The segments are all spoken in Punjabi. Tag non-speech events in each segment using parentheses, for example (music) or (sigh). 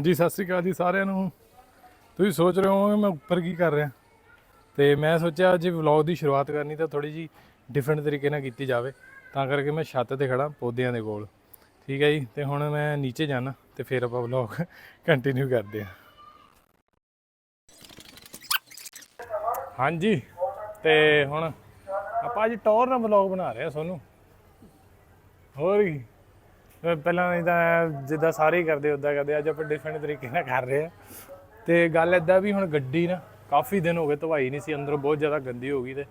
ਹਾਂਜੀ, ਸਤਿ ਸ੍ਰੀ ਅਕਾਲ ਜੀ ਸਾਰਿਆਂ ਨੂੰ। ਤੁਸੀਂ ਸੋਚ ਰਹੇ ਹੋ ਮੈਂ ਉੱਪਰ ਕੀ ਕਰ ਰਿਹਾ। ਤੇ ਮੈਂ ਸੋਚਿਆ ਅੱਜ ਵਲੌਗ ਦੀ ਸ਼ੁਰੂਆਤ ਕਰਨੀ ਤਾਂ ਥੋੜੀ ਜੀ ਡਿਫਰੈਂਟ ਤਰੀਕੇ ਨਾਲ ਕੀਤੀ ਜਾਵੇ, ਤਾਂ ਕਰਕੇ ਮੈਂ ਛੱਤ ਤੇ ਖੜਾ ਪੌਦਿਆਂ ਦੇ ਕੋਲ। ਠੀਕ ਹੈ ਜੀ, ਤੇ ਹੁਣ ਮੈਂ ਨੀਚੇ ਜਾਣਾ ਤੇ ਫਿਰ ਆਪਾਂ ਵਲੌਗ ਕੰਟੀਨਿਊ ਕਰਦੇ ਹਾਂ। ਹਾਂਜੀ, ਤੇ ਹੁਣ ਆਪਾਂ ਅੱਜ ਟੌਰ ਨਾਲ ਵਲੌਗ ਬਣਾ ਰਹੇ ਹਾਂ ਸੋਨੂੰ। ਹੋਰ ਕੀ। ਪਹਿਲਾਂ ਨਹੀਂ ਤਾਂ ਜਿੱਦਾਂ ਸਾਰੇ ਹੀ ਕਰਦੇ ਉਦਾਂ ਕਰਦੇ, ਅੱਜ ਆਪਾਂ ਡਿਫਰੈਂਟ ਤਰੀਕੇ ਨਾਲ ਕਰ ਰਹੇ ਆ ਤੇ ਗੱਲ ਇਦਾਂ ਵੀ ਹੁਣ ਗੱਡੀ ਨਾ ਕਾਫੀ ਦਿਨ ਹੋ ਗਏ ਧਵਾਈ ਨਹੀਂ ਸੀ, ਅੰਦਰੋਂ ਬਹੁਤ ਜ਼ਿਆਦਾ ਗੰਦੀ ਹੋ ਗਈ ਤੇ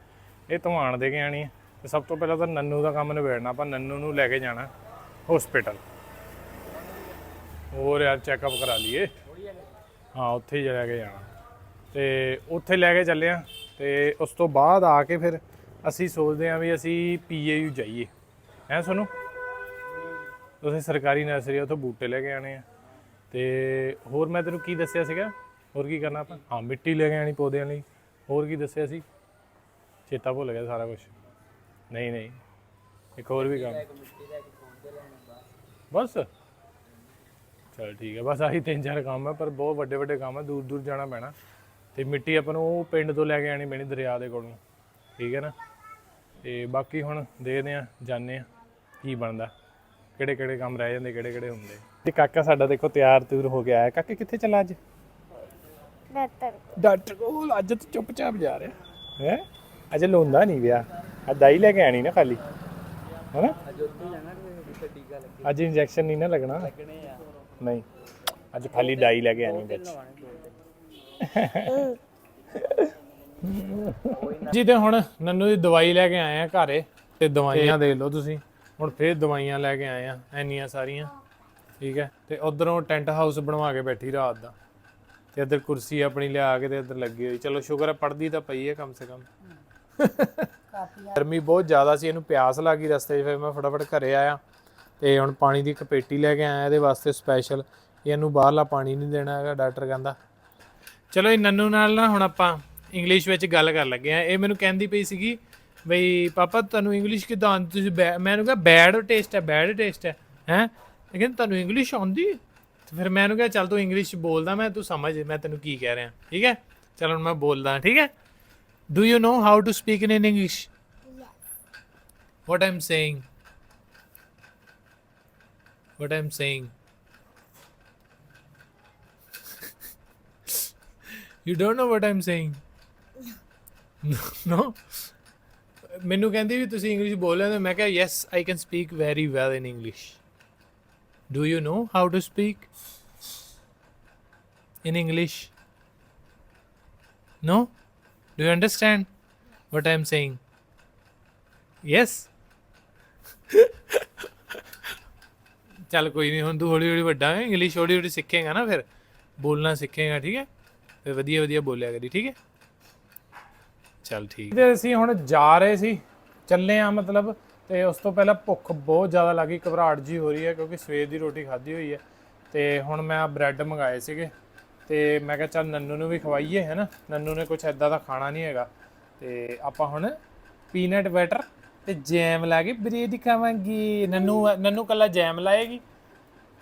ਇਹ ਧਵਾਣ ਦੇ ਕੇ ਆਣੀ ਹੈ। ਤੇ ਸਭ ਤੋਂ ਪਹਿਲਾਂ ਤਾਂ ਨੰਨੂ ਦਾ ਕੰਮ ਨਿਬੇੜਨਾ, ਆਪਾਂ ਨੰਨੂ ਨੂੰ ਲੈ ਕੇ ਜਾਣਾ ਹਸਪੀਟਲ ਹੋਰ ਯਾਰ ਚੈੱਕਅਪ ਕਰਾ ਲਈਏ। ਹਾਂ, ਉੱਥੇ ਹੀ ਲੈ ਕੇ ਜਾਣਾ। ਤੇ ਉੱਥੇ ਲੈ ਕੇ ਚੱਲੇ ਆ ਤੇ ਉਸ ਤੋਂ ਬਾਅਦ ਆ ਕੇ ਫਿਰ ਅਸੀਂ ਸੋਚਦੇ ਆ ਵੀ ਅਸੀਂ ਪੀਏਯੂ ਜਾਈਏ। ਹੈ ਸੁਣੋ ਤੁਸੀਂ ਸਰਕਾਰੀ ਨਰਸਰੀ ਆ, ਉੱਥੋਂ ਬੂਟੇ ਲੈ ਕੇ ਆਣੇ ਆ। ਤੇ ਹੋਰ ਮੈਂ ਤੈਨੂੰ ਕੀ ਦੱਸਿਆ ਸੀਗਾ? ਹੋਰ ਕੀ ਕਰਨਾ ਆਪਾਂ? ਹਾਂ ਮਿੱਟੀ ਲੈ ਕੇ ਆਣੀ ਪੌਦਿਆਂ ਲਈ। ਹੋਰ ਕੀ ਦੱਸਿਆ ਸੀ? ਚੇਤਾ ਭੁੱਲ ਗਿਆ ਸਾਰਾ ਕੁਝ ਨਹੀਂ ਨਹੀਂ। ਇੱਕ ਹੋਰ ਵੀ ਕੰਮ। ਬਸ। ਚਲ ਠੀਕ ਹੈ ਬਸ ਆਹੀ ਤਿੰਨ ਚਾਰ ਕੰਮ ਹੈ ਪਰ ਬਹੁਤ ਵੱਡੇ ਵੱਡੇ ਕੰਮ ਹੈ ਦੂਰ ਦੂਰ ਜਾਣਾ ਪੈਣਾ। ਤੇ ਮਿੱਟੀ ਆਪਾਂ ਨੂੰ ਉਹ ਪਿੰਡ ਤੋਂ ਲੈ ਕੇ ਆਣੀ ਪੈਣੀ ਦਰਿਆ ਦੇ ਕੋਲੋਂ। ਠੀਕ ਹੈ ਨਾ? ਤੇ ਬਾਕੀ ਹੁਣ ਦੇਖਦੇ ਆ ਜਾਣੇ ਆ ਕੀ ਬਣਦਾ। ਕਿਹੜੇ ਕਿਹੜੇ ਕੰਮ ਰਹਿ ਜਾਂਦੇ ਕਿਹੜੇ ਕਿਹੜੇ ਹੁੰਦੇ। ਤੇ ਕਾਕਾ ਸਾਡਾ ਦੇਖੋ ਤਿਆਰ ਤਿਉਰ ਹੋ ਗਿਆ ਹੈ। ਕਾਕੇ ਕਿੱਥੇ ਚੱਲਾ ਅੱਜ? ਡਾਕਟਰ। ਡਾਕਟਰ ਕੋਲ। ਅੱਜ ਤਾਂ ਚੁੱਪਚਾਪ ਜਾ ਰਿਹਾ। ਹੈ? ਅਜੇ ਲੋਂਦਾ ਨਹੀਂ ਵਿਆ ਆ ਦਾਈ ਲੈ ਕੇ ਆਣੀ ਨਾ ਖਾਲੀ। ਹੈਨਾ? ਅੱਜ ਇੰਜੈਕਸ਼ਨ ਨਹੀਂ ਨਾ ਲੱਗਣਾ। ਨਹੀਂ। ਅੱਜ ਖਾਲੀ ਡਾਈ ਲੈ ਕੇ ਆਣੀ ਵਿੱਚ। ਜੀ ਤੇ ਹੁਣ ਨੰਨੂ ਦੀ ਦਵਾਈ ਲੈ ਕੇ ਆਏ ਆ ਘਰੇ। ਤੇ ਦਵਾਈਆਂ ਦੇਖ ਲਓ ਤੁਸੀਂ। ਹੁਣ ਫੇਰ ਦਵਾਈਆਂ ਲੈ ਕੇ ਆਏ ਆ ਐਨੀਆਂ ਸਾਰੀਆਂ। ਠੀਕ ਹੈ? ਤੇ ਉਧਰੋਂ ਟੈਂਟ ਹਾਊਸ ਬਣਵਾ ਕੇ ਬੈਠੀ ਰਾਤ ਦਾ। ਤੇ ਇੱਧਰ ਕੁਰਸੀ ਆਪਣੀ ਲਿਆ ਕੇ ਤੇ ਇੱਧਰ ਲੱਗੀ ਹੋਈ। ਚਲੋ ਸ਼ੁਕਰ ਹੈ ਪੜਦੀ ਤਾਂ ਪਈ ਹੈ ਕਮ ਸੇ ਕਮ। ਗਰਮੀ ਬਹੁਤ ਜ਼ਿਆਦਾ ਸੀ ਇਹਨੂੰ ਪਿਆਸ ਲੱਗੀ ਰਸਤੇ 'ਚ ਫਿਰ ਮੈਂ ਫਟਾਫਟ ਘਰੇ ਆਇਆ। ਤੇ ਹੁਣ ਪਾਣੀ ਦੀ ਇੱਕ ਪੇਟੀ ਲੈ ਕੇ ਆਇਆ ਇਹਦੇ ਵਾਸਤੇ ਸਪੈਸ਼ਲ ਇਹਨੂੰ ਬਾਹਰਲਾ ਪਾਣੀ ਨਹੀਂ ਦੇਣਾ ਹੈਗਾ ਡਾਕਟਰ ਕਹਿੰਦਾ। ਚਲੋ ਇਹ ਨੰਨੂ ਨਾਲ ਨਾ ਹੁਣ ਆਪਾਂ ਇੰਗਲਿਸ਼ ਵਿੱਚ ਗੱਲ ਕਰ ਲੱਗੇ ਆ। ਇਹ ਮੈਨੂੰ ਕਹਿੰਦੀ ਪਈ ਸੀਗੀ ਬਈ ਪਾਪਾ ਤੁਹਾਨੂੰ ਇੰਗਲਿਸ਼ ਕਿਦਾਂ ਆਉਂਦੀ? ਤੁਸੀਂ ਬੈ- ਮੈਂ ਉਹਨੂੰ ਕਿਹਾ ਬੈਡ ਟੇਸਟ ਹੈ ਬੈਡ ਟੇਸਟ ਹੈ ਹੈ? ਲੇਕਿਨ ਤੁਹਾਨੂੰ ਇੰਗਲਿਸ਼ ਆਉਂਦੀ? ਹੈ? ਤੇ ਫਿਰ ਮੈਂ ਉਹਨੂੰ ਕਿਹਾ ਚੱਲ ਤੂੰ ਇੰਗਲਿਸ਼ ਬੋਲਦਾ ਮੈਂ ਤੂੰ ਸਮਝ ਮੈਂ ਤੈਨੂੰ ਕੀ ਕਹਿ ਰਿਹਾ। ਠੀਕ ਹੈ? ਚਲ ਹੁਣ ਮੈਂ ਬੋਲਦਾ ਠੀਕ ਹੈ? Do you know how to speak in English what i'm saying? What i'm saying? (laughs) You don't know what i'm saying? No? (laughs) ਮੈਨੂੰ ਕਹਿੰਦੀ ਵੀ ਤੁਸੀਂ ਇੰਗਲਿਸ਼ ਬੋਲ ਲੈਂਦੇ ਹੋ। ਮੈਂ ਕਿਹਾ yes I can speak very well in English do you know how to speak in english? No? Do you understand what i'm saying? Yes. ਚੱਲ ਕੋਈ ਨਹੀਂ ਹੁਣ ਤੂੰ ਹੌਲੀ ਹੌਲੀ ਵੱਡਾ ਹੈ ਇੰਗਲਿਸ਼ ਹੌਲੀ ਹੌਲੀ ਸਿੱਖੇਗਾ ਨਾ ਫਿਰ ਬੋਲਣਾ ਸਿੱਖੇਗਾ ਠੀਕ ਹੈ ਫਿਰ ਵਧੀਆ ਵਧੀਆ ਬੋਲਿਆ ਕਰੀ ਠੀਕ ਹੈ ਚੱਲ ਠੀਕ ਤੇ ਅਸੀਂ ਹੁਣ ਜਾ ਰਹੇ ਸੀ, ਚੱਲੇ ਆ ਮਤਲਬ, ਤੇ ਉਸ ਤੋਂ ਪਹਿਲਾਂ ਭੁੱਖ ਬਹੁਤ ਜ਼ਿਆਦਾ ਲੱਗੀ, ਘਬਰਾਹਟ ਜੀ ਹੋ ਰਹੀ ਹੈ ਕਿਉਂਕਿ ਸਵੇਰ ਦੀ ਰੋਟੀ ਖਾਧੀ ਹੋਈ ਹੈ। ਤੇ ਹੁਣ ਮੈਂ ਬ੍ਰੈਡ ਮੰਗਾਏ ਸੀਗੇ, ਤੇ ਮੈਂ ਕਿਹਾ ਚੱਲ ਨੰਨੂ ਨੂੰ ਵੀ ਖਵਾਈਏ ਹੈਨਾ ਨੰਨੂ ਨੇ ਕੁਝ ਐਦਾਂ ਦਾ ਖਾਣਾ ਨਹੀਂ ਹੈਗਾ। ਤੇ ਆਪਾਂ ਹੁਣ ਪੀਨਟ ਬਟਰ ਤੇ ਜੈਮ ਲਾ ਕੇ ਬ੍ਰੈਡ ਖਾਵਾਂਗੇ। ਨੰਨੂ ਨੰਨੂ ਕੱਲਾ ਜੈਮ ਲਾਏਗੀ।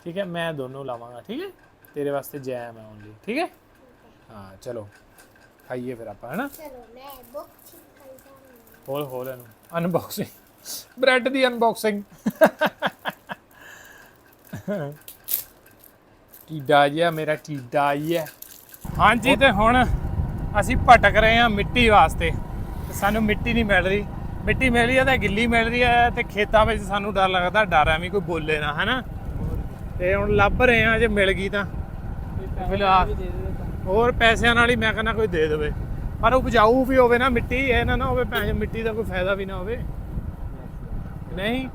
ਠੀਕ ਹੈ, ਮੈਂ ਦੋਨੋਂ ਲਾਵਾਂਗਾ, ਠੀਕ ਹੈ? ਤੇਰੇ ਵਾਸਤੇ ਜੈਮ ਹੈ ਓਨਲੀ ਠੀਕ ਹੈ? ਹਾਂ, ਚਲੋ। ਖਾਈਏ ਫਿਰ ਆਪਾਂ ਹੈਨਾ ਚਲੋ ਮੈਂ ਬੁੱਕ ਕਰਦਾ ਖੋਲ ਖੋਲ ਇਹਨੂੰ ਅਨਬਾਕਸਿੰਗ ਬ੍ਰੈਡ ਦੀ ਅਨਬਾਕਸਿੰਗ ਟੀਡਾ ਜਿਹਾ ਮੇਰਾ ਟੀਡਾ ਜਿਹਾ ਹਾਂਜੀ ਤੇ ਹੁਣ ਅਸੀਂ ਭਟਕ ਰਹੇ ਹਾਂ ਮਿੱਟੀ ਵਾਸਤੇ। ਤੇ ਸਾਨੂੰ ਮਿੱਟੀ ਨਹੀਂ ਮਿਲ ਰਹੀ। ਮਿੱਟੀ ਮਿਲ ਰਹੀ ਹੈ ਤਾਂ ਗਿੱਲੀ ਮਿਲ ਰਹੀ ਹੈ ਤੇ ਖੇਤਾਂ ਵਿੱਚ ਸਾਨੂੰ ਡਰ ਲੱਗਦਾ ਡਰ ਐਵੇਂ ਕੋਈ ਬੋਲੇ ਨਾ ਹੈਨਾ? ਤੇ ਹੁਣ ਲੱਭ ਰਹੇ ਹਾਂ ਜੇ ਮਿਲ ਗਈ ਤਾਂ। ਫਿਲਹਾਲ ਹੋਰ ਪੈਸਿਆਂ ਨਾਲ ਹੀ ਮੈਂ ਕਹਿੰਦਾ ਕੋਈ ਦੇ ਦੇਵੇ। ਪਰ ਉਪਜਾਊ ਵੀ ਹੋਵੇ ਨਾ ਮਿੱਟੀ, ਇਹ ਨਾ ਨਾ ਹੋਵੇ ਪੈਸੇ ਮਿੱਟੀ ਦਾ ਕੋਈ ਫਾਇਦਾ ਵੀ ਨਾ ਹੋਵੇ। ਨਹੀਂ?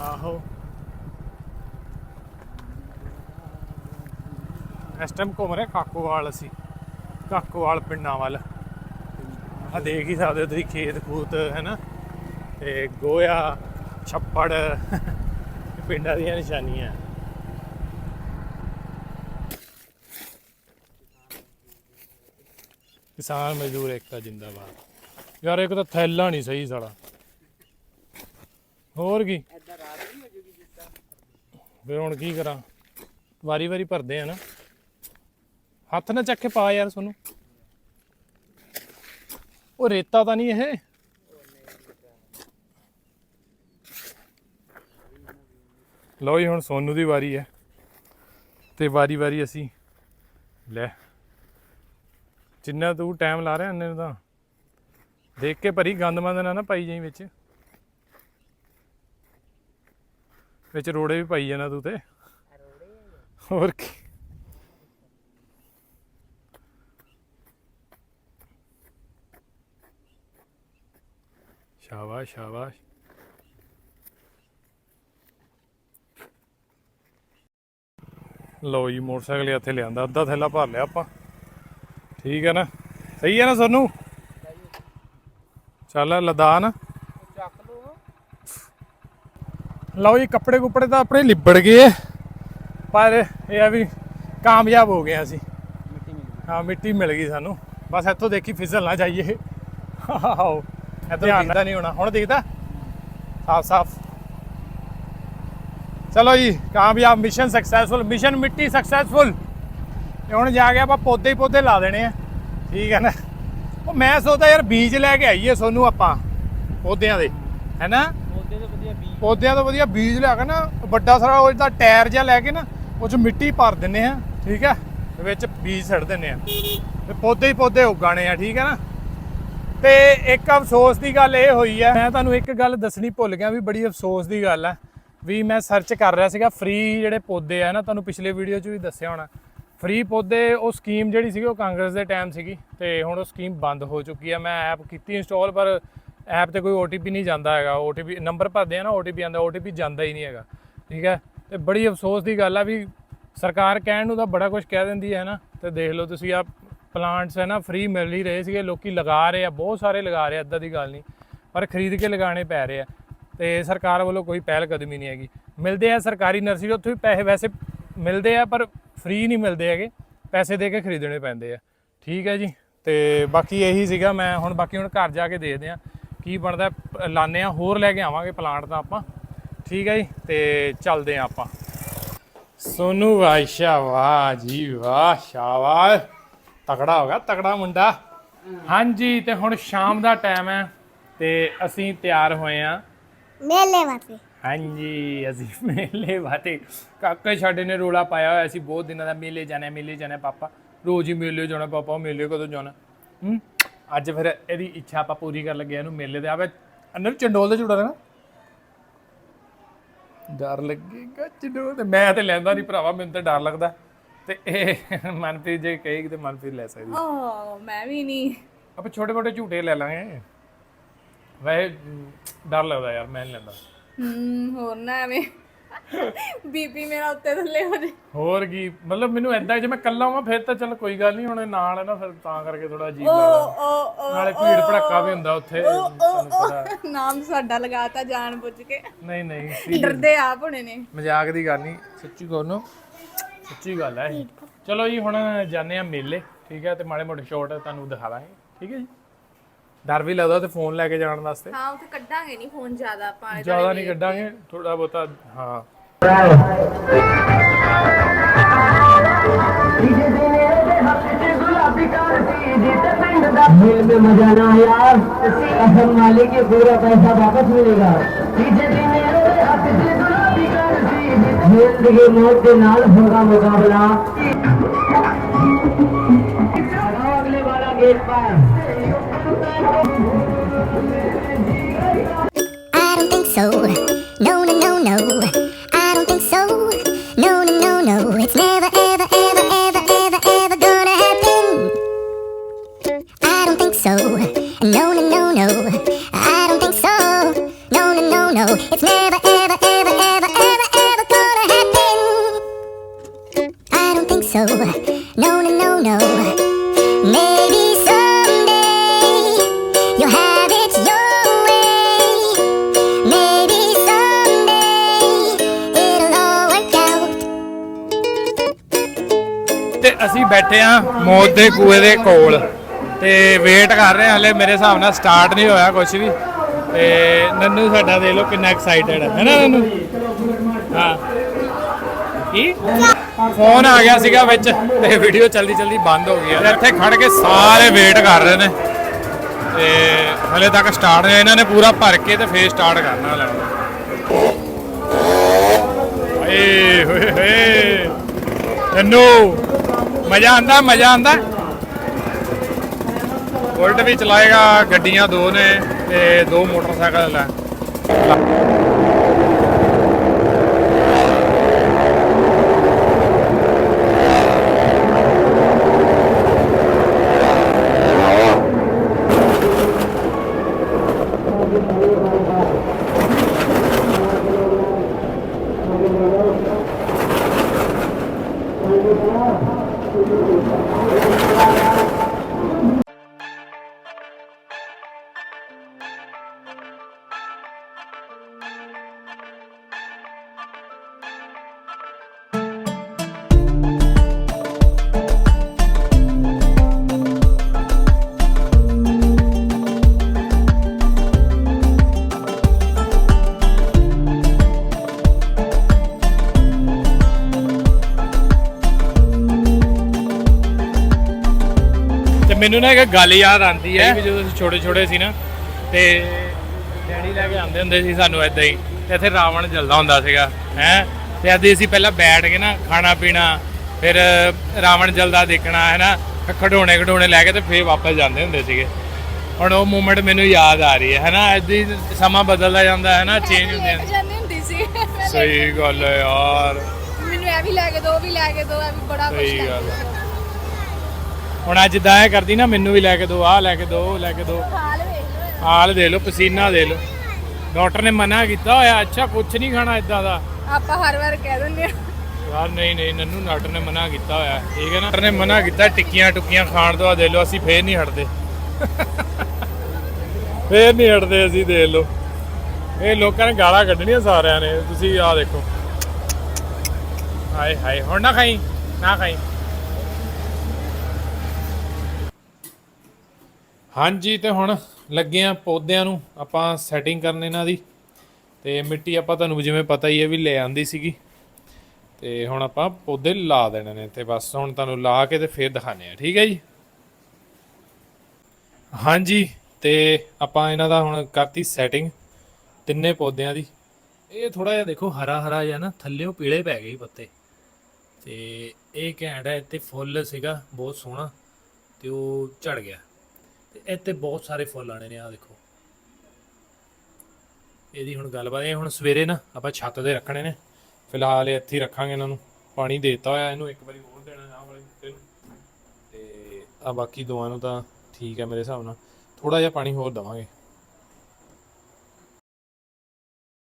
ਆਹੋ। ਇਸ ਟਾਈਮ ਘੁੰਮ ਰਹੇ ਕਾਕੋਵਾਲ ਅਸੀਂ। ਕਾਕੋਵਾਲ ਪਿੰਡਾਂ ਵੱਲ। ਆ ਦੇਖ ਹੀ ਸਕਦੇ ਹੋ ਤੁਸੀਂ ਖੇਤ ਖੂਤ ਹੈ ਨਾ ਤੇ ਗੋਇਆ ਛੱਪੜ, ਪਿੰਡਾਂ ਦੀਆਂ ਨਿਸ਼ਾਨੀਆਂ। ਕਿਸਾਨ ਮਜ਼ਦੂਰ ਏਕਤਾ ਜਿੰਦਾਬਾਦ। ਯਾਰ, ਇੱਕ ਤਾਂ ਥੈਲਾ ਨਹੀਂ ਸਹੀ ਸਾਲਾ। ਹੋਰ ਕੀ? ਫਿਰ ਹੁਣ ਕੀ ਕਰਾਂ? ਵਾਰੀ ਵਾਰੀ ਭਰਦੇ ਆ ਨਾ। ਹੱਥ ਨਾ ਚੱਕ ਕੇ ਪਾ ਯਾਰ ਸੋਨੂੰ। ਉਹ ਰੇਤਾ ਤਾਂ ਨਹੀਂ ਇਹ। ਲਓ ਜੀ, ਹੁਣ ਸੋਨੂ ਦੀ ਵਾਰੀ ਹੈ। ਤੇ ਵਾਰੀ ਵਾਰੀ ਅਸੀਂ ਲੈ। ਜਿੰਨਾ ਤੂੰ ਟਾਈਮ ਲਾ ਰਿਹਾ, ਇੰਨੇ ਨੂੰ ਤਾਂ ਦੇਖ ਕੇ ਭਰੀ ਗੰਦ ਮੰਦ ਨਾ ਨਾ ਪਾਈ ਜਾਈ ਵਿੱਚ। ਵਿੱਚ ਰੋੜੇ ਵੀ ਪਾਈ ਜਾਣਾ ਤੂੰ ਤੇ। ਹੋਰ ਕੀ। ਸ਼ਾਬਾਸ਼ ਸ਼ਾਬਾਸ਼। ਲਓ ਜੀ, ਮੋਟਰਸਾਈਕਲ ਇੱਥੇ ਲਿਆਂਦਾ, ਅੱਧਾ ਥੈਲਾ ਭਰ ਲਿਆ ਆਪਾਂ। ਠੀਕ ਹੈ ਨਾ? ਸਹੀ ਹੈ ਨਾ ਸੋਨੂੰ? ਚੱਲ ਲਦਾਨ। ਲਓ ਜੀ ਕੱਪੜੇ ਕੁੱਪੜੇ ਤਾਂ ਆਪਣੇ ਲਿਬੜ ਗਏ। ਪਰ ਇਹ ਆ ਵੀ ਕਾਮਯਾਬ ਹੋ ਗਏ ਅਸੀਂ। ਹਾਂ ਮਿੱਟੀ ਮਿਲ ਗਈ ਸਾਨੂੰ। ਬਸ ਇੱਥੋਂ ਦੇਖੀ ਫਿਸਲ ਨਾ ਜਾਈਏ। ਆਹੋ ਇੱਥੋਂ ਦਿਖਦਾ ਨਹੀਂ ਹੋਣਾ। ਹੁਣ ਦਿਖਦਾ। ਸਾਫ਼ ਸਾਫ਼। ਚਲੋ ਜੀ ਕਾਮਯਾਬ ਮਿਸ਼ਨ ਸਕਸੈਸਫੁਲ ਮਿਸ਼ਨ ਮਿੱਟੀ ਸਕਸੈਸਫੁਲ ਤੇ ਹੁਣ ਜਾ ਕੇ ਆਪਾਂ ਪੌਦੇ ਹੀ ਪੌਦੇ ਲਾ ਦੇਣੇ ਆ। ਠੀਕ ਹੈ ਨਾ? ਉਹ ਮੈਂ ਸੋਚਦਾ ਯਾਰ ਬੀਜ ਲੈ ਕੇ ਆਈਏ ਸੋਨੂੰ ਆਪਾਂ ਪੌਦਿਆਂ ਦੇ ਹੈਨਾ ਉਹਦੇ ਤੇ ਵਧੀਆ ਬੀਜ। ਪੌਦਿਆਂ ਤੋਂ ਵਧੀਆ ਬੀਜ ਲਿਆ ਕੇ ਨਾ ਵੱਡਾ ਸਾਰਾ ਉਹ ਜਿਹਦਾ ਟਾਇਰ ਜਿਹਾ ਲੈ ਕੇ ਨਾ ਉਹ ਚ ਮਿੱਟੀ ਭਰ ਦਿੰਨੇ ਆ ਠੀਕ ਹੈ ਵਿੱਚ ਬੀਜ ਛੱਡ ਦਿੰਨੇ ਆ। ਤੇ ਪੌਦੇ ਹੀ ਪੌਦੇ ਉਗਾਣੇ ਆ ਠੀਕ ਹੈ ਨਾ? ਤੇ ਇੱਕ ਅਫਸੋਸ ਦੀ ਗੱਲ ਇਹ ਹੋਈ ਹੈ ਮੈਂ ਤੁਹਾਨੂੰ ਇੱਕ ਗੱਲ ਦੱਸਣੀ ਭੁੱਲ ਗਿਆ ਵੀ ਬੜੀ ਅਫਸੋਸ ਦੀ ਗੱਲ ਹੈ ਵੀ ਮੈਂ ਸਰਚ ਕਰ ਰਿਹਾ ਸੀਗਾ ਫ੍ਰੀ ਜਿਹੜੇ ਪੌਦੇ ਆ ਨਾ ਤੁਹਾਨੂੰ ਪਿਛਲੇ ਵੀਡੀਓ 'ਚ ਵੀ ਦੱਸਿਆ ਹੋਣਾ। ਫ੍ਰੀ ਪੌਦੇ, ਉਹ ਸਕੀਮ ਜਿਹੜੀ ਸੀਗੀ, ਉਹ ਕਾਂਗਰਸ ਦੇ ਟਾਈਮ ਸੀਗੀ ਤੇ ਹੁਣ ਉਹ ਸਕੀਮ ਬੰਦ ਹੋ ਚੁੱਕੀ ਆ। ਮੈਂ ਐਪ ਕੀਤੀ ਇੰਸਟਾਲ ਪਰ ਐਪ ਤੇ ਕੋਈ OTP ਨਹੀਂ ਜਾਂਦਾ ਹੈਗਾ। OTP ਨੰਬਰ ਭਰਦੇ ਆ ਨਾ OTP ਆਂਦਾ OTP ਜਾਂਦਾ ਹੀ ਨਹੀਂ ਹੈਗਾ। ਠੀਕ ਹੈ? ਤੇ ਬੜੀ ਅਫਸੋਸ ਦੀ ਗੱਲ ਆ ਵੀ ਸਰਕਾਰ ਕਹਿਣ ਨੂੰ ਤਾਂ ਬੜਾ ਕੁਝ ਕਹਿ ਦਿੰਦੀ ਹੈ ਨਾ। ਤੇ ਦੇਖ ਲਓ ਤੁਸੀਂ ਆ ਪਲਾਂਟਸ ਹੈ ਨਾ ਫ੍ਰੀ ਮਿਲ ਹੀ ਰਹੇ ਸੀਗੇ। ਲੋਕੀ ਲਗਾ ਰਹੇ ਆ, ਬਹੁਤ ਸਾਰੇ ਲਗਾ ਰਹੇ ਆ ਅੱਦਾਂ ਦੀ ਗੱਲ ਨਹੀਂ। ਪਰ ਖਰੀਦ ਕੇ ਲਗਾਉਣੇ ਪੈ ਰਹੇ ਆ। ਤੇ ਸਰਕਾਰ ਵੱਲੋਂ ਕੋਈ ਪਹਿਲ ਕਦਮੀ ਨਹੀਂ ਹੈਗੀ। ਮਿਲਦੇ ਆ ਸਰਕਾਰੀ ਨਰਸਰੀ ਉੱਥੇ ਵੀ ਪੈਸੇ ਵੈਸੇ ਮਿਲਦੇ ਆ, ਪਰ ਫ੍ਰੀ ਨਹੀਂ ਮਿਲਦੇ ਹੈਗੇ, ਪੈਸੇ ਦੇ ਕੇ ਖਰੀਦਣੇ ਪੈਂਦੇ ਆ। ਠੀਕ ਹੈ ਜੀ, ਤੇ ਬਾਕੀ ਇਹੀ ਸੀਗਾ ਮੈਂ, ਹੁਣ ਬਾਕੀ ਹੁਣ ਘਰ ਜਾ ਕੇ ਦੇਖਦੇ ਆ ਕੀ ਬਣਦਾ। ਲਾਣੇ ਆ ਹੋਰ ਲੈ ਕੇ ਆਵਾਂਗੇ ਪਲਾਂਟ ਦਾ ਆਪਾਂ। ਠੀਕ ਹੈ ਜੀ, ਤੇ ਚੱਲਦੇ ਆ ਆਪਾਂ। ਸੋਨੂ ਵਾਸ਼ਾ ਵਾਹ ਜੀ, ਵਾਹ, ਸ਼ਾਬਾਸ਼। ਤਕੜਾ ਹੋ ਗਿਆ, ਤਕੜਾ ਮੁੰਡਾ। ਹਾਂਜੀ, ਤੇ ਹੁਣ ਸ਼ਾਮ ਦਾ ਟਾਈਮ ਹੈ, ਤੇ ਅਸੀਂ ਤਿਆਰ ਹੋਏ ਆ ਮੇਲੇ ਵਾਸਤੇ। ਹਾਂਜੀ ਅਸੀਂ ਮੇਲੇ ਵਾਤੇ ਕਾਕੇ ਸਾਡੇ ਨੇ ਰੋਲਾ ਪਾਇਆ ਹੋਇਆ ਸੀ ਬਹੁਤ ਦਿਨਾਂ ਦਾ ਮੇਲੇ ਜਾਣਾ ਮੇਲੇ ਜਾਣਾ ਪਾਪਾ। ਰੋਜ਼ ਹੀ ਮੇਲੇ ਜਾਣਾ ਪਾਪਾ ਮੇਲੇ ਕਦੋਂ ਜਾਣਾ? ਹੂੰ? ਅੱਜ ਫਿਰ ਇਹਦੀ ਇੱਛਾ ਆਪਾਂ ਪੂਰੀ ਕਰਨ ਲੱਗੇ ਇਹਨੂੰ ਮੇਲੇ ਦੇ ਆਵੇ ਅੰਦਰ ਚੰਡੋਲ ਦੇ ਝੂੜਾ ਦੇਣਾ। ਡਰ ਲੱਗੇਗਾ ਚੰਡੋਲ ਤੇ। ਮੈਂ ਤੇ ਲੈਂਦਾ ਨਹੀਂ ਭਰਾਵਾ ਮੈਨੂੰ ਤਾਂ ਡਰ ਲੱਗਦਾ। ਤੇ ਇਹ ਮਨਪ੍ਰੀਤ ਜੇ ਕਹੇਗੀ ਤੇ ਮਨਪ੍ਰੀਤ ਲੈ ਸਕਦੀ। ਓ ਮੈਂ ਵੀ ਨਹੀਂ। ਆਪਾਂ ਛੋਟੇ ਮੋਟੇ ਝੂਟੇ ਲੈ ਲਾਂਗੇ। ਮ, ਡਰ ਲੱਗਦਾ ਯਾਰ ਮੈਂ ਨਹੀਂ ਲੈਂਦਾ। ਹੂੰ ਹੋਰ ਨਾ ਐਵੇਂ। ਬੀਪੀ ਮੇਰਾ ਉੱਤੇ ਥੱਲੇ ਹੋ ਜੇ। ਹੋਰ ਕੀ? ਮਤਲਬ ਮੈਨੂੰ ਐਦਾਂ ਜੇ ਮੈਂ ਇਕੱਲਾ ਹਾਂ ਫਿਰ ਤਾਂ ਚੱਲ ਕੋਈ ਗੱਲ ਨਹੀਂ ਹੁਣ ਇਹ ਨਾਲ ਹੈ ਨਾ ਫਿਰ ਤਾਂ ਕਰਕੇ ਥੋੜਾ ਅਜੀਬ ਲੱਗਦਾ। ਓ ਨਾਲੇ ਭੀੜ ਭੜੱਕਾ ਵੀ ਹੁੰਦਾ ਉੱਥੇ ਤੁਹਾਨੂੰ ਪਤਾ ਨਾਮ ਸਾਡਾ ਲਗਾਤਾ ਜਾਣ ਬੁੱਝ ਕੇ। ਨਹੀਂ ਨਹੀਂ ਡਰਦੇ ਆਪ ਹੋਣੇ ਨੇ। ਮਜ਼ਾਕ ਦੀ ਗੱਲ ਨਹੀਂ ਸੱਚੀ ਕੋਨੋ ਸੱਚੀ ਗੱਲ ਹੈ ਇਹ। ਚਲੋ ਜੀ ਹੁਣ ਜਾਂਦੇ ਆ ਮੇਲੇ ਠੀਕ ਹੈ ਤੇ ਮਾੜੇ ਮੋਟੇ ਸ਼ਾਟ ਤੁਹਾਨੂੰ ਦਿਖਾ ਦਾਂਗੇ ਠੀਕ ਹੈ ਜੀ? ਡਰ ਵੀ ਲੱਗਦਾ ਤੇ ਫੋਨ ਲੈ ਕੇ ਜਾਣ ਵਾਸਤੇ ਹਾਂ ਉੱਥੇ ਕੱਢਾਂਗੇ ਨਹੀਂ ਫੋਨ ਜ਼ਿਆਦਾ ਆਪਾਂ ਜ਼ਿਆਦਾ ਨਹੀਂ ਕੱਢਾਂਗੇ ਥੋੜਾ ਬਹੁਤਾ ਹਾਂ मेल में मजा ना यार कसम वाले के पूरा पैसा वापस मिलेगा जिंदगी मौत के नाल होगा मुकाबला लगाओ अगले वाला gate I don't think so. No, no, no, no. It's never, ever, ever, ever, ever, ever gonna happen. I don't think so. No, no, no, no. Maybe someday you'll have it your way. Maybe someday it'll all work out. ਤੇ ਅਸੀਂ ਬੈਠੇ ਆ ਮੌਤ ਦੇ ਕੂਏ ਦੇ ਕੋਲ ਤੇ ਵੇਟ ਕਰ ਰਹੇ ਹਾਂ, ਹਲੇ ਮੇਰੇ ਹਿਸਾਬ ਨਾਲ ਸਟਾਰਟ ਨਹੀਂ ਹੋਇਆ ਕੁਝ ਵੀ। ਤੇ ਨੰਨੂ ਸਾਡਾ ਦੇਖ ਲਓ ਕਿੰਨਾ ਐਕਸਾਈਟਡ ਹੈ। ਹੈਨਾ ਨੰਨੂ? ਹਾਂ। ਕੀ? ਫੋਨ ਆ ਗਿਆ ਸੀਗਾ ਵਿੱਚ ਤੇ ਵੀਡੀਓ ਜਲਦੀ ਜਲਦੀ ਬੰਦ ਹੋ ਗਈ ਹੈ। ਇੱਥੇ ਖੜ ਕੇ ਸਾਰੇ ਵੇਟ ਕਰ ਰਹੇ ਨੇ। ਤੇ ਹਲੇ ਤੱਕ ਸਟਾਰਟ ਨਹੀਂ ਇਹਨਾਂ ਨੇ ਪੂਰਾ ਭਰ ਕੇ ਤੇ ਫੇਰ ਸਟਾਰਟ ਕਰਨਾ ਲੈਣਾ ਏ ਹੋਏ ਹੋਏ ਤੈਨੂੰ ਮਜ਼ਾ ਆਂਦਾ ਮਜ਼ਾ ਆਂਦਾ ਬੁਲਟ ਵੀ ਚਲਾਏਗਾ ਗੱਡੀਆਂ ਦੋ ਨੇ ਤੇ ਦੋ ਮੋਟਰਸਾਈਕਲ ਹੈ ਤੇ ਮੈਨੂੰ ਨਾ ਇੱਕ ਗੱਲ ਯਾਦ ਆਂਦੀ ਹੈ ਵੀ ਜਦੋਂ ਅਸੀਂ ਛੋਟੇ ਛੋਟੇ ਸੀ ਨਾ ਤੇ ਡੈਡੀ ਲੈ ਕੇ ਆਉਂਦੇ ਹੁੰਦੇ ਸੀ ਸਾਨੂੰ ਏਦਾਂ ਹੀ ਤੇ ਇੱਥੇ ਰਾਵਣ ਜਲਦਾ ਹੁੰਦਾ ਸੀਗਾ ਹੈ? ਤੇ ਅੱਜ ਅਸੀਂ ਪਹਿਲਾਂ ਬੈਠ ਕੇ ਨਾ ਖਾਣਾ ਪੀਣਾ ਫਿਰ ਰਾਵਣ ਜਲਦਾ ਦੇਖਣਾ ਹੈ ਨਾ ਖਡੋਣੇ ਖਡੋਣੇ ਲੈ ਕੇ ਤੇ ਫੇਰ ਵਾਪਸ ਜਾਂਦੇ ਹੁੰਦੇ ਸੀਗੇ। ਹੁਣ ਉਹ ਮੂਮੈਂਟ ਮੈਨੂੰ ਯਾਦ ਆ ਰਹੀ ਹੈ ਹੈ ਨਾ ਏਦਾਂ ਹੀ ਸਮਾਂ ਬਦਲਦਾ ਜਾਂਦਾ ਹੈ ਨਾ ਚੇਂਜ ਹੁੰਦੇ ਜਾਂਦੇ ਹੁੰਦੀ ਸੀ। ਸਹੀ ਗੱਲ ਹੈ ਯਾਰ। ਮੈਨੂੰ ਇਹ ਵੀ ਲੈ ਕੇ ਦੋ ਉਹ ਵੀ ਲੈ ਕੇ ਦੋ ਇਹ ਵੀ ਬੜਾ ਕੁਝ ਸਹੀ ਗੱਲ ਹੈ। ਦਿਓ। ਹੁਣ ਅੱਜ ਜਿੱਦਾਂ ਇਹ ਕਰਦੀ ਨਾ ਮੈਨੂੰ ਵੀ ਲੈ ਕੇ ਦੋ ਆਹ ਲੈ ਕੇ ਦੋ ਉਹ ਲੈ ਕੇ ਦੋ। ਹਾਲ ਵੇਖ ਲਓ ਹਾਲ ਦੇ ਲਓ ਪਸੀਨਾ ਦੇ ਲਓ। ਡਾਕਟਰ ਨੇ ਮਨਾ ਕੀਤਾ ਹੋਇਆ ਅੱਛਾ ਕੁਝ ਨਹੀਂ ਖਾਣਾ ਇਦਾਂ ਦਾ। ਆਪਾਂ ਹਰ ਵਾਰ ਕਹਿ ਦਿੰਦੇ ਆ ਯਾਰ ਨਹੀਂ ਨਹੀਂ ਨੰਨੂ ਡਾਕਟਰ ਨੇ ਮਨਾ ਕੀਤਾ ਹੋਇਆ ਠੀਕ ਹੈ ਨਾ? ਡਾਕਟਰ ਨੇ ਮਨਾ ਕੀਤਾ ਟਿੱਕੀਆਂ ਟੁੱਕੀਆਂ ਖਾਣ ਤੋਂ ਆ ਦੇ ਲਓ ਅਸੀਂ ਫੇਰ ਨਹੀਂ ਹਟਦੇ। ਫੇਰ ਨਹੀਂ ਹਟਦੇ ਅਸੀਂ ਦੇ ਲਓ। ਇਹ ਲੋਕਾਂ ਨੇ ਗਾਲਾਂ ਕੱਢਣੀਆਂ ਸਾਰਿਆਂ ਨੇ ਤੁਸੀਂ ਆਹ ਦੇਖੋ। ਹਾਏ ਹਾਏ ਹੁਣ ਨਾ ਖਾਈ ਨਾ ਖਾਈ। ਹਾਂਜੀ, ਤੇ ਹੁਣ ਲੱਗੇ ਆ ਪੌਦਿਆਂ ਨੂੰ ਆਪਾਂ ਸੈਟਿੰਗ ਕਰਨ ਇਹਨਾਂ ਦੀ। ਤੇ ਮਿੱਟੀ ਆਪਾਂ ਤੁਹਾਨੂੰ ਜਿਵੇਂ ਪਤਾ ਹੀ ਹੈ ਵੀ ਲੈ ਆਂਦੀ ਸੀਗੀ। ਤੇ ਹੁਣ ਆਪਾਂ ਪੌਦੇ ਲਾ ਦੇਣੇ ਨੇ ਤੇ ਬਸ ਹੁਣ ਤੁਹਾਨੂੰ ਲਾ ਕੇ ਤੇ ਫੇਰ ਦਿਖਾਣੇ ਆ ਠੀਕ ਹੈ ਜੀ? ਹਾਂਜੀ, ਤੇ ਆਪਾਂ ਇਹਨਾਂ ਦਾ ਹੁਣ ਕਰਤੀ ਸੈਟਿੰਗ ਤਿੰਨੇ ਪੌਦਿਆਂ ਦੀ। ਇਹ ਥੋੜਾ ਜਿਹਾ ਦੇਖੋ ਹਰਾ ਹਰਾ ਜਿਹਾ ਨਾ ਥੱਲੇੋਂ ਪੀਲੇ ਪੈ ਗਏ ਪੱਤੇ। ਤੇ ਇਹ ਘੈਂਟ ਹੈ ਤੇ ਫੁੱਲ ਸੀਗਾ, ਬਹੁਤ ਸੋਹਣਾ, ਤੇ ਉਹ ਝੜ ਗਿਆ। ਤੇ ਇੱਥੇ ਬਹੁਤ ਸਾਰੇ ਫੁੱਲ ਆਣੇ ਨੇ ਆ ਦੇਖੋ। ਇਹਦੀ ਹੁਣ ਗੱਲਬਾਤ, ਇਹ ਹੁਣ ਸਵੇਰੇ ਨਾ ਆਪਾਂ ਛੱਤ ਦੇ ਰੱਖਣੇ ਨੇ। ਫਿਲਹਾਲ ਇਹ ਇੱਥੇ ਰੱਖਾਂਗੇ ਇਹਨਾਂ ਨੂੰ। ਪਾਣੀ ਦੇਤਾ ਹੋਇਆ, ਇਹਨੂੰ ਇੱਕ ਵਾਰੀ ਹੋਰ ਦੇਣਾ, ਆਹ ਵਾਲੇ ਬੂਟੇ ਨੂੰ ਤੇ ਆ ਬਾਕੀ ਦੋਵਾਂ ਨੂੰ ਤਾਂ ਠੀਕ ਹੈ ਮੇਰੇ ਹਿਸਾਬ ਨਾਲ। ਥੋੜਾ ਜਿਹਾ ਪਾਣੀ ਹੋਰ ਦਵਾਂਗੇ।